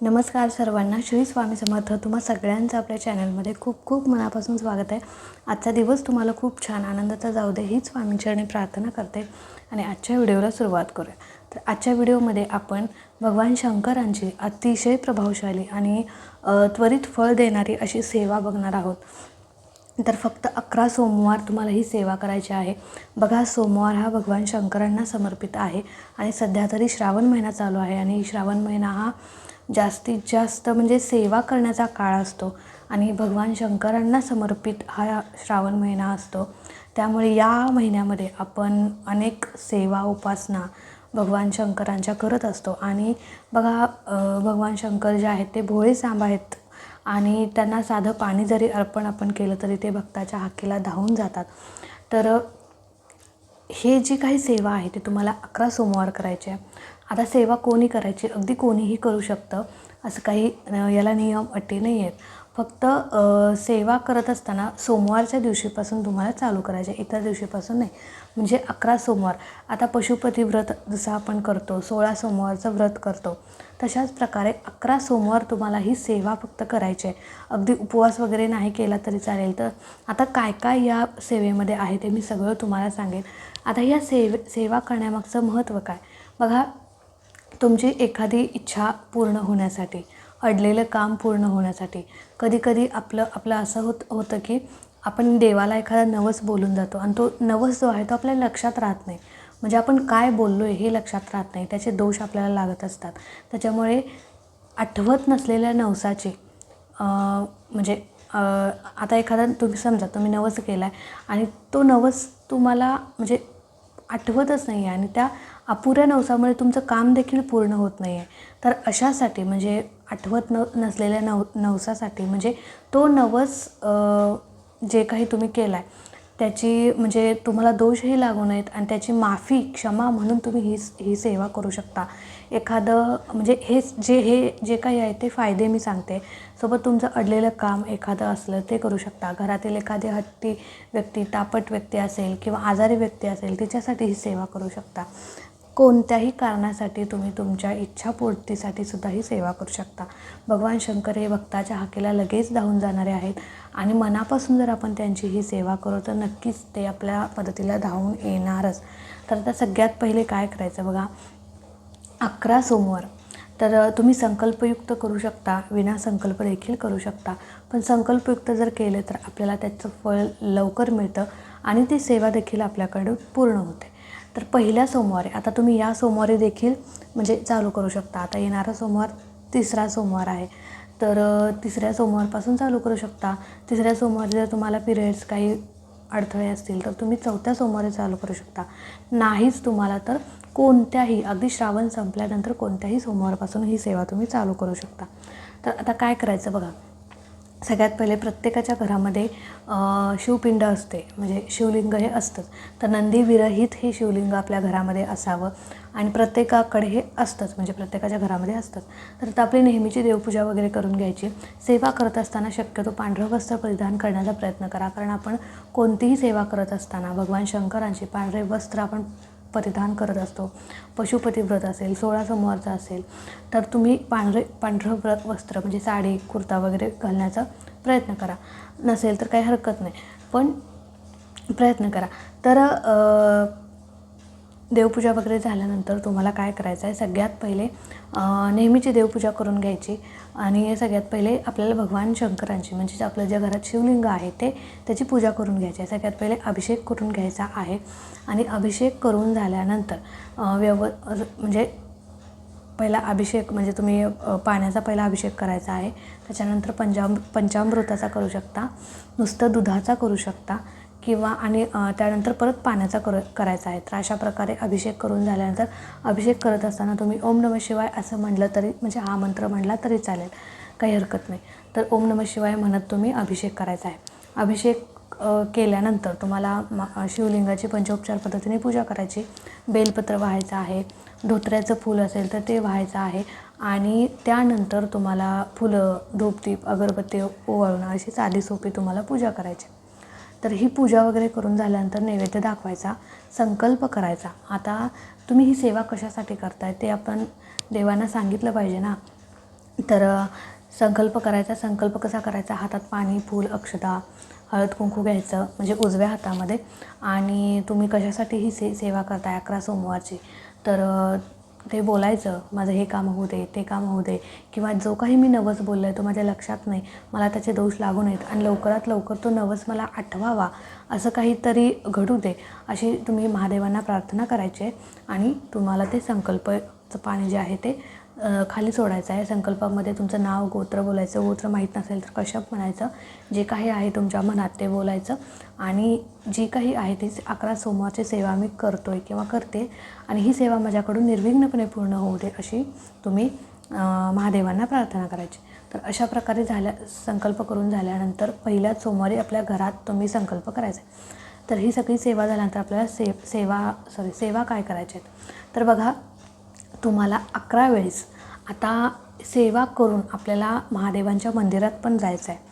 नमस्कार सर्वांना. श्री स्वामी समर्थ. तुम्हा सगळ्यांचं आपल्या चॅनलमध्ये खूप खूप मनापासून स्वागत आहे. आजचा दिवस तुम्हाला खूप छान आनंदाचा जाऊ दे हीच स्वामींचरणी प्रार्थना करते. आणि आजच्या व्हिडिओला सुरुवात करूया. तर आजच्या व्हिडिओमध्ये आपण भगवान शंकरांची अतिशय प्रभावशाली आणि त्वरित फळ देणारी अशी सेवा बघणार आहोत. तर फक्त अकरा सोमवार तुम्हाला ही सेवा करायची आहे. बघा सोमवार हा भगवान शंकरांना समर्पित आहे. आणि सध्या तरी श्रावण महिना चालू आहे आणि श्रावण महिना हा जास्तीत जास्त म्हणजे सेवा करण्याचा काळ असतो. आणि भगवान शंकरांना समर्पित हा श्रावण महिना असतो. त्यामुळे या महिन्यामध्ये आपण अनेक सेवा उपासना भगवान शंकरांच्या करत असतो. आणि बघा भगवान शंकर जे आहेत ते भोळे सांब आहेत. आणि त्यांना साधं पाणी जरी अर्पण आपण केलं तरी ते भक्ताच्या हाकेला धावून जातात. तर हे जी काही सेवा आहे ती तुम्हाला अकरा सोमवार करायची आहे. आता सेवा कोणी करायची? अगदी कोणीही करू शकतं असं काही याला नियम अटी नाही आहेत फक्त सेवा करत असताना सोमवारच्या दिवशीपासून तुम्हाला चालू करायचे इतर दिवशीपासून नाही. म्हणजे अकरा सोमवार. आता पशुपती व्रत जसं आपण करतो सोळा सोमवारचं व्रत करतो तशाच प्रकारे अकरा सोमवार तुम्हाला ही सेवा फक्त करायची आहे. अगदी उपवास वगैरे नाही केला तरी चालेल. तर आता काय काय या सेवेमध्ये आहे ते मी सगळं तुम्हाला सांगेन. आता या सेवे सेवा करण्यामागचं महत्त्व काय? बघा तुमची एखादी इच्छा पूर्ण होण्यासाठी अडलेलं काम पूर्ण होण्यासाठी. कधीकधी आपलं आपलं असं होत होतं की आपण देवाला एखादा नवस बोलून जातो आणि तो नवस जो आहे तो आपल्या लक्षात राहत नाही. म्हणजे आपण काय बोललो आहे हे लक्षात राहत नाही. त्याचे दोष आपल्याला लागत असतात. त्याच्यामुळे आठवत नसलेल्या नवसाचे म्हणजे आता एखादा तुम्ही समजा तुम्ही नवस केला आहे आणि तो नवस तुम्हाला म्हणजे आठवतच नाही आहे आणि त्या अपुऱ्या नवसामुळे तुमचं काम देखील पूर्ण होत नाही आहे तर अशासाठी म्हणजे आठवत न नसलेल्या नव नवसासाठी म्हणजे तो नवस जे काही तुम्ही केला आहे त्याची म्हणजे तुम्हाला दोषही लागू नयेत आणि त्याची माफी क्षमा म्हणून तुम्ही ही ही सेवा करू शकता. एखादं म्हणजे हे जे हे जे काही आहे ते फायदे मी सांगते. सोबत तुमचं अडलेलं काम एखादं असलं ते करू शकता. घरातील एखादी हट्टी व्यक्ती तापट व्यक्ती असेल किंवा आजारी व्यक्ती असेल तिच्यासाठी ही सेवा करू शकता. कोणत्याही कारणासाठी तुम्ही तुमच्या इच्छापूर्तीसाठी सुद्धा ही सेवा करू शकता. भगवान शंकर हे भक्ताच्या हाकेला लगेच धावून जाणारे आहेत आणि मनापासून जर आपण त्यांची ही सेवा करू तर नक्कीच ते आपल्या मदतीला धावून येणारच. तर आता सगळ्यात पहिले काय करायचं बघा? अकरा सोमवार. तर तुम्ही संकल्पयुक्त करू शकता विना संकल्प देखील करू शकता. पण संकल्पयुक्त जर केले तर आपल्याला त्याचं फळ लवकर मिळतं आणि ती सेवा देखील आपल्याकडून पूर्ण होते. तर पहिल्या सोमवारी आता तुम्ही या सोमवारी देखील म्हणजे चालू करू शकता. आता येणारा सोमवार तिसरा सोमवार आहे. तर तिसऱ्या सोमवारपासून चालू करू शकता. तिसऱ्या सोमवारी जर तुम्हाला पिरियड्स काही अडथळे असतील तर तुम्ही चौथ्या सोमवारी चालू करू शकता. नाहीच तुम्हाला तर कोणत्याही अगदी श्रावण संपल्यानंतर कोणत्याही सोमवारपासून ही सेवा तुम्ही चालू करू शकता. तर आता काय करायचं बघा. सगळ्यात पहिले प्रत्येकाच्या घरामध्ये शिवपिंड असते. म्हणजे शिवलिंग हे असतंच तर नंदीविरहित हे शिवलिंग आपल्या घरामध्ये असावं आणि प्रत्येकाकडे हे असतंच. म्हणजे प्रत्येकाच्या घरामध्ये असतंच. तर आता आपली नेहमीची देवपूजा वगैरे करून घ्यायची. सेवा करत असताना शक्यतो पांढरं वस्त्र परिधान करण्याचा प्रयत्न करा. कारण आपण कोणतीही सेवा करत असताना भगवान शंकरांची पांढरे वस्त्र आपण परिधान करत असतो. पशुपती व्रत असेल सोळा सोमवारचा असेल तर तुम्ही पांढरे पांढरं व्रत वस्त्र म्हणजे साडी कुर्ता वगैरे घालण्याचा प्रयत्न करा. नसेल तर काही हरकत नाही. पण प्रयत्न करा. तर देवपूजा वगैरे झाल्यानंतर तुम्हाला काय करायचं आहे? सगळ्यात पहिले नेहमीची देवपूजा करून घ्यायची. आणि सगळ्यात पहिले आपल्याला भगवान शंकरांची म्हणजे आपलं ज्या घरात शिवलिंग आहे ते त्याची पूजा करून घ्यायची आहे. सगळ्यात पहिले अभिषेक करून घ्यायचा आहे. आणि अभिषेक करून झाल्यानंतर व्यव म्हणजे पहिला अभिषेक म्हणजे तुम्ही पाण्याचा पहिला अभिषेक करायचा आहे. त्याच्यानंतर पंचाम पंचामृताचा करू शकता. नुसतं दुधाचा करू शकता. किंवा आणि त्यानंतर परत पाण्याचा कर करायचा आहे. तर अशा प्रकारे अभिषेक करून झाल्यानंतर अभिषेक करत असताना तुम्ही ओम नम शिवाय असं म्हटलं तरी म्हणजे हा मंत्र म्हणला तरी चालेल. काही हरकत नाही. तर ओम नम शिवाय म्हणत तुम्ही अभिषेक करायचा आहे. अभिषेक केल्यानंतर तुम्हाला मा शिवलिंगाची पंचोपचार पद्धतीने पूजा करायची. बेलपत्र व्हायचं आहे. धोत्र्याचं फूल असेल तर ते व्हायचं आहे. आणि त्यानंतर तुम्हाला फुलं धूपदीप अगरबत्ती ओवाळणं अशी साधी सोपी तुम्हाला पूजा करायची. तर ही पूजा वगैरे करून झाल्यानंतर नैवेद्य दाखवायचा संकल्प करायचा. आता तुम्ही ही सेवा कशासाठी करताय ते आपण देवांना सांगितलं पाहिजे ना? तर संकल्प करायचा संकल्प कसा करायचा? हातात पाणी फूल अक्षता हळद कुंकू घ्यायचं म्हणजे उजव्या हातामध्ये. आणि तुम्ही कशासाठी ही से सेवा करताय अकरा सोमवारची? तर ते बोलायचं माझं हे काम होऊ दे ते काम होऊ दे. किंवा जो काही मी नवस बोललो आहे तो माझ्या लक्षात नाही. मला त्याचे दोष लागू नयेत आणि लवकरात लवकर तो नवस मला आठवावा असं काहीतरी घडू दे अशी तुम्ही महादेवांना प्रार्थना करायची आहे. आणि तुम्हाला ते संकल्पचं पाणी जे आहे ते खाली सोडायचं आहे. संकल्पामध्ये तुमचं नाव गोत्र बोलायचं. गोत्र माहीत नसेल तर कश्यप म्हणायचं. जे काही आहे तुमच्या मनात ते बोलायचं. आणि जी काही आहे ती अकरा सोमवारची सेवा मी करतो आहे किंवा करते. आणि ही सेवा माझ्याकडून निर्विघ्नपणे पूर्ण होऊ दे अशी तुम्ही महादेवांना प्रार्थना करायची. तर अशा प्रकारे झाल्या संकल्प करून झाल्यानंतर पहिल्याच सोमवारी आपल्या घरात तुम्ही संकल्प करायचा आहे. तर ही सगळी सेवा झाल्यानंतर आपल्याला से सेवा सॉरी सेवा काय करायच्या आहेत? तर बघा तुम्हाला अकरा वेळेस आता सेवा करून आपल्याला महादेवांच्या मंदिरात पण जायचं आहे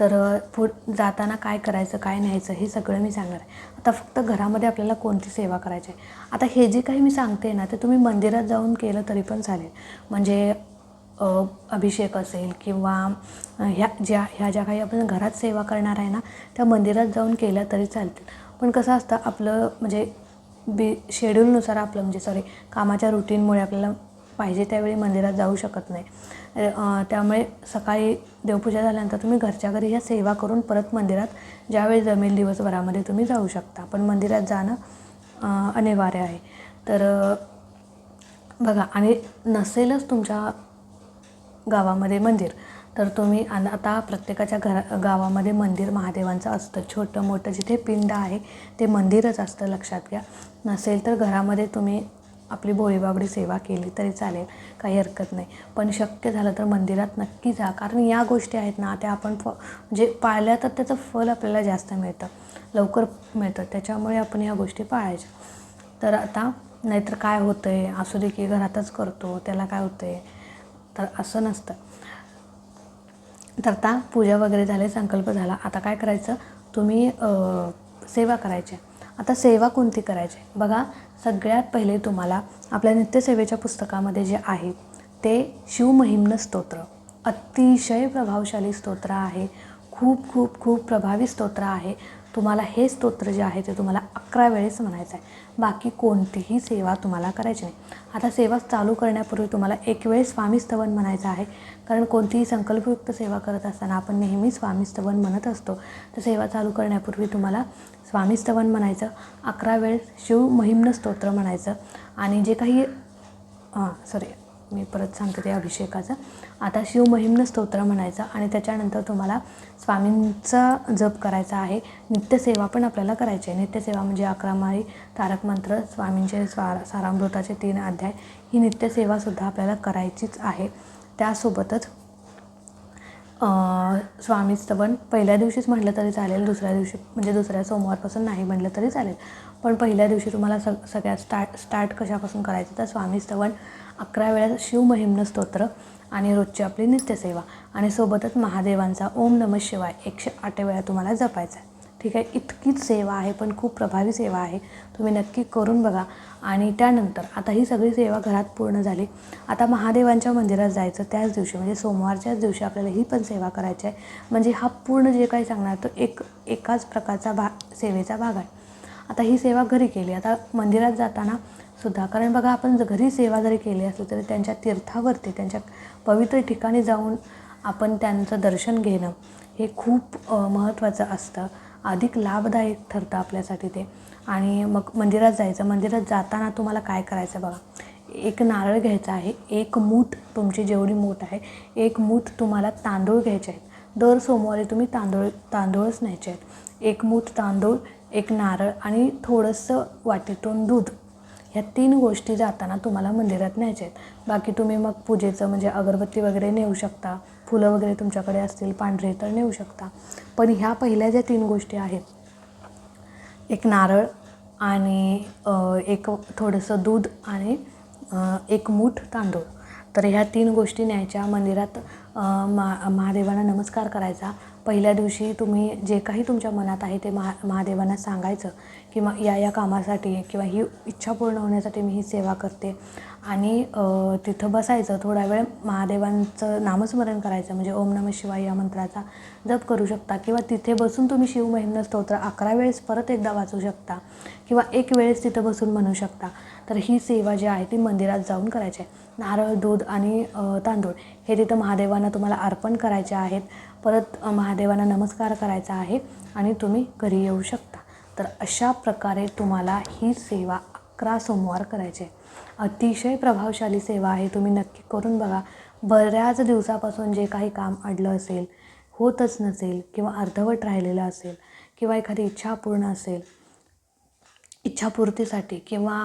तर पु जाताना काय करायचं काय न्यायचं हे सगळं मी सांगणार आहे. आता फक्त घरामध्ये आपल्याला कोणती सेवा करायची आहे? आता हे जे काही मी सांगते ना ते तुम्ही मंदिरात जाऊन केलं तरी पण चालेल. म्हणजे अभिषेक असेल किंवा ह्या ज्या ह्या ज्या काही आपण घरात सेवा करणार आहे ना त्या मंदिरात जाऊन केल्या तरी चालतील. पण कसं असतं आपलं म्हणजे बी शेड्यूलनुसार आपलं म्हणजे सॉरी कामाच्या रुटीनमुळे आपल्याला पाहिजे त्यावेळी मंदिरात जाऊ शकत नाही. त्यामुळे सकाळी देवपूजा झाल्यानंतर तुम्ही घरच्या घरी ह्या सेवा करून परत मंदिरात ज्यावेळी जमेल दिवसभरामध्ये तुम्ही जाऊ शकता. पण मंदिरात जाणं अनिवार्य आहे. तर बघा आणि नसेलच तुमच्या गावामध्ये मंदिर तर तुम्ही आन- आता प्रत्येकाच्या घरा गावामध्ये मंदिर महादेवांचं असतं. छोटं मोठं जिथे पिंड आहे ते मंदिरच असतं लक्षात घ्या. नसेल तर घरामध्ये तुम्ही आपली भोळीबाबडी सेवा केली तरी चालेल काही हरकत नाही. पण शक्य झालं तर मंदिरात नक्की जा. कारण या गोष्टी आहेत ना त्या आपण फ जे पाळल्या तर त्याचं फल आपल्याला जास्त मिळतं. लवकर मिळतं. त्याच्यामुळे आपण या गोष्टी पाळायच्या. तर आता नाहीतर काय होतं आहे असू दे की घरातच करतो त्याला काय होतं आहे तर असं नसतं. तर आता पूजा वगैरे झाले संकल्प झाला. आता काय करायचं? तुम्ही सेवा करायची. आता सेवा कोणती करायची? बघा सगळ्यात पहिले तुम्हाला आपल्या नित्यसेवेच्या पुस्तकामध्ये जे आहे ते शिवमहिम्न स्तोत्र. अतिशय प्रभावशाली स्तोत्र आहे. खूप खूप खूप प्रभावी स्तोत्र आहे. तुम्हाला हे स्तोत्र जे आहे ते तुम्हाला अकरा वेळेस म्हणायचं आहे बाकी कोणतीही सेवा तुम्हाला करायची नाही. आता सेवा चालू करण्यापूर्वी तुम्हाला एक वेळेस स्वामीस्तवन म्हणायचं आहे. कारण कोणतीही संकल्पयुक्त सेवा करत असताना आपण नेहमी स्वामीस्तवन म्हणत असतो. तर सेवा चालू करण्यापूर्वी तुम्हाला स्वामीस्तवन म्हणायचं. अकरा वेळेस शिव महिम्न स्तोत्र म्हणायचं. आणि जे काही हां सॉरी मी परत सांगते ते अभिषेकाचं. आता शिवमहिम्न स्तोत्र म्हणायचं आणि त्याच्यानंतर तुम्हाला स्वामींचा जप करायचा आहे. नित्यसेवा पण आपल्याला करायची आहे. नित्यसेवा म्हणजे अकरामाळी तारक मंत्र स्वामींचे स्वा सारामृताचे तीन अध्याय ही नित्यसेवासुद्धा आपल्याला करायचीच आहे. त्यासोबतच स्वामी स्तवन पहिल्या दिवशीच म्हटलं तरी चालेल दुसऱ्या दिवशी म्हणजे दुसऱ्या सोमवारपासून नाही म्हटलं तरी चालेल. पण पहिल्या दिवशी तुम्हाला सग सगळ्यात स्टार्ट स्टार्ट कशापासून करायचं तर स्वामी स्तवन अकरा वेळा शिवमहिम्न स्तोत्र आणि रोजची आपली नित्यसेवा. आणि सोबतच महादेवांचा ओम नमः शिवाय एकशे आठ वेळा तुम्हाला जपायचा आहे ठीक आहे? इतकीच सेवा आहे पण खूप प्रभावी सेवा आहे. तुम्ही नक्की करून बघा. आणि त्यानंतर आता ही सगळी सेवा घरात पूर्ण झाली. आता महादेवांच्या मंदिरात जायचं त्याच दिवशी म्हणजे सोमवारच्याच दिवशी आपल्याला ही पण सेवा करायची आहे. म्हणजे हा पूर्ण जे काही सांगणार तो एक एकाच प्रकारचा भा सेवेचा भाग आहे. आता ही सेवा घरी केली. आता मंदिरात जाताना सुद्धा कारण बघा आपण घरी सेवा जरी केली असली तरी त्यांच्या तीर्थावरती त्यांच्या पवित्र ठिकाणी जाऊन आपण त्यांचं दर्शन घेणं हे खूप महत्त्वाचं असतं. अधिक लाभदायक ठरतं आपल्यासाठी ते. आणि मग मंदिरात जायचं मंदिरात जाताना तुम्हाला काय करायचं बघा? एक नारळ घ्यायचा आहे एक मूठ तुमची जेवढी मूठ आहे एक मूठ तुम्हाला तांदूळ घ्यायचे आहेत. दर सोमवारी तुम्ही तांदूळ तांदूळच न्यायचे आहेत. एक मूठ तांदूळ एक नारळ आणि थोडंसं वाटीतून दूध. ह्या तीन गोष्टी जाताना तुम्हाला मंदिरात न्यायच्या आहेत. बाकी तुम्ही मग पूजेचं म्हणजे अगरबत्ती वगैरे नेऊ शकता. फुलं वगैरे तुमच्याकडे असतील पांढरे तर नेऊ शकता. पण ह्या पहिल्या ज्या तीन गोष्टी आहेत एक नारळ आणि एक थोडंसं दूध आणि एक मूठ तांदूळ. तर ह्या तीन गोष्टी न्यायच्या. मंदिरात मा महादेवांना नमस्कार करायचा. पहिल्या दिवशी तुम्ही जे काही तुमच्या मनात आहे ते महा महादेवांना सांगायचं. किंवा या या कामासाठी किंवा ही इच्छा पूर्ण होण्यासाठी मी ही सेवा करते. आणि तिथं बसायचं थोडा वेळ महादेवांचं नामस्मरण करायचं म्हणजे ओम नम शिवाय या मंत्राचा जप करू शकता. किंवा तिथे बसून तुम्ही शिवमहिम्न स्तोत्र अकरा वेळेस परत एकदा वाचू शकता. किंवा एक वेळेस तिथं बसून म्हणू शकता. तर ही सेवा जी आहे ती मंदिरात जाऊन करायची आहे. नारळ दूध आणि तांदूळ हे तिथं महादेवांना तुम्हाला अर्पण करायचे आहेत. परत महादेवांना नमस्कार करायचा आहे आणि तुम्ही घरी येऊ शकता. तर अशा प्रकारे तुम्हाला ही सेवा अकरा सोमवार करायचे. अतिशय प्रभावशाली सेवा आहे. तुम्ही नक्की करून बघा. बऱ्याच दिवसापासून जे काही काम अडलं असेल होतच नसेल किंवा अर्धवट राहिलेलं असेल किंवा एखादी इच्छा पूर्ण असेल इच्छापूर्तीसाठी किंवा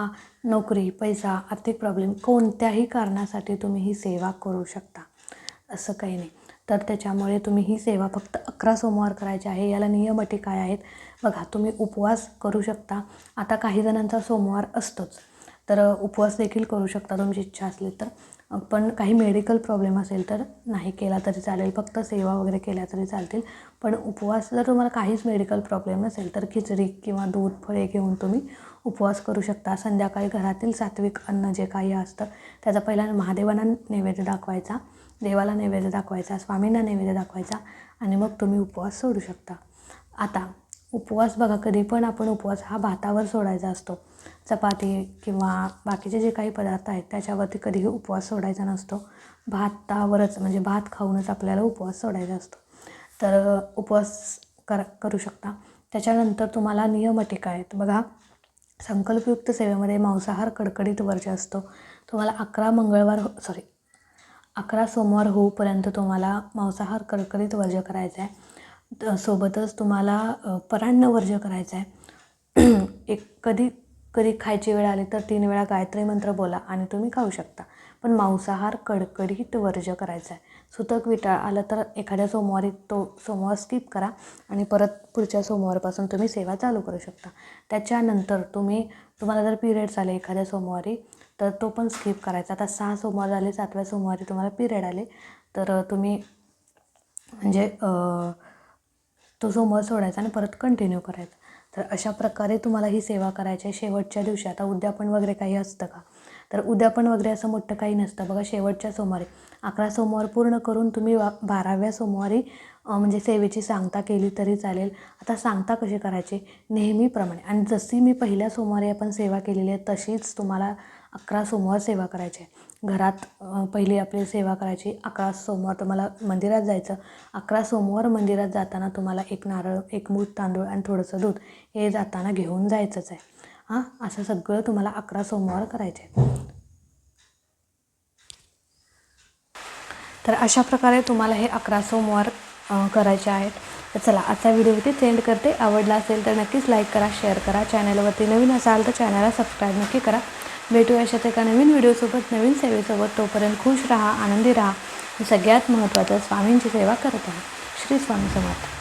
नोकरी पैसा आर्थिक प्रॉब्लेम कोणत्याही कारणासाठी तुम्ही ही सेवा करू शकता. असं काही नाही. तर त्याच्यामुळे तुम्ही ही सेवा फक्त अकरा सोमवार करायची आहे. याला नियम अटी काय आहेत? बघा तुम्ही उपवास करू शकता. आता काही जणांचा सोमवार असतोच. तर उपवास देखील करू शकता तुमची इच्छा असली तर. पण काही मेडिकल प्रॉब्लेम असेल तर नाही केला तरी चालेल. फक्त सेवा वगैरे केल्या तरी चालतील. पण उपवास जर तुम्हाला काहीच मेडिकल प्रॉब्लेम नसेल तर खिचडी किंवा दूध फळे घेऊन तुम्ही उपवास करू शकता. संध्याकाळी घरातील सात्विक अन्न जे काही असतं त्याचा पहिला महादेवांना नैवेद्य दाखवायचा. देवाला नैवेद्य दाखवायचा स्वामींना नैवेद्य दाखवायचा आणि मग तुम्ही उपवास सोडू शकता. आता उपवास बघा कधी पण आपण उपवास हा भातावर सोडायचा असतो. चपाती किंवा बाकीचे जे काही पदार्थ आहेत त्याच्यावरती कधीही उपवास सोडायचा नसतो. भातावरच म्हणजे भात खाऊनच आपल्याला उपवास सोडायचा असतो. तर उपवास कर करू शकता. त्याच्यानंतर तुम्हाला नियम अटिका आहेत? बघा संकल्पयुक्त सेवेमध्ये मांसाहार कडकडीत वर्ज असतो. तुम्हाला अकरा मंगळवार हो, सॉरी अकरा सोमवार होऊपर्यंत तुम्हाला मांसाहार कडकडीत वर्ज करायचा आहे. त- सोबतच तुम्हाला अ, परान्न वर्ज करायचं आहे. एक कधी कधी खायची वेळ आली तर तीन वेळा गायत्री मंत्र बोला आणि तुम्ही खाऊ शकता. पण मांसाहार कडकडीत वर्ज करायचा आहे. सुतक विटाळ आलं तर एखाद्या सोमवारी तो सोमवार स्किप करा आणि परत पुढच्या सोमवारपासून तुम्ही सेवा चालू करू शकता. त्याच्यानंतर तुम्ही तुम्हाला जर पिरियड्स आले एखाद्या सोमवारी तर तो पण स्किप करायचा. आता सहा सोमवार झाले सातव्या सोमवारी तुम्हाला पिरियड आले तर तुम्ही म्हणजे तो सोमवार सोडायचा आणि परत कंटिन्यू करायचा. तर अशा प्रकारे तुम्हाला ही सेवा करायची आहे. शेवटच्या दिवशी आता उद्यापन वगैरे काही असतं का? तर उद्या पण वगैरे असं मोठं काही नसतं. बघा शेवटच्या सोमवारी. अकरा सोमवार पूर्ण करून तुम्ही वा बाराव्या सोमवारी म्हणजे सेवेची सांगता केली तरी चालेल. आता सांगता कशी करायची? नेहमीप्रमाणे. आणि जशी मी पहिल्या सोमवारी आपण सेवा केलेली आहे तशीच तुम्हाला अकरा सोमवार सेवा करायची आहे. घरात पहिली आपली सेवा करायची अकरा सोमवार तुम्हाला मंदिरात जायचं. अकरा सोमवार मंदिरात जाताना तुम्हाला एक नारळ एक मूठ तांदूळ आणि थोडंसं दूध हे जाताना घेऊन जायचंच आहे. हां असं सगळं तुम्हाला अकरा सोमवार करायचे आहे तर अशा प्रकारे तुम्हाला हे अकरा सोमवार करायचे आहेत. तर चला आजचा व्हिडिओ इथे सेंड करते. आवडला असेल तर नक्कीच लाईक करा शेअर करा. चॅनलवरती नवीन असाल तर चॅनलला सबस्क्राईब नक्की करा. भेटू अशात एका नवीन व्हिडिओसोबत नवीन सेवेसोबत. तोपर्यंत खुश राहा आनंदी राहा. सगळ्यात महत्त्वाचं स्वामींची सेवा करत आहे श्री स्वामी समर्थ.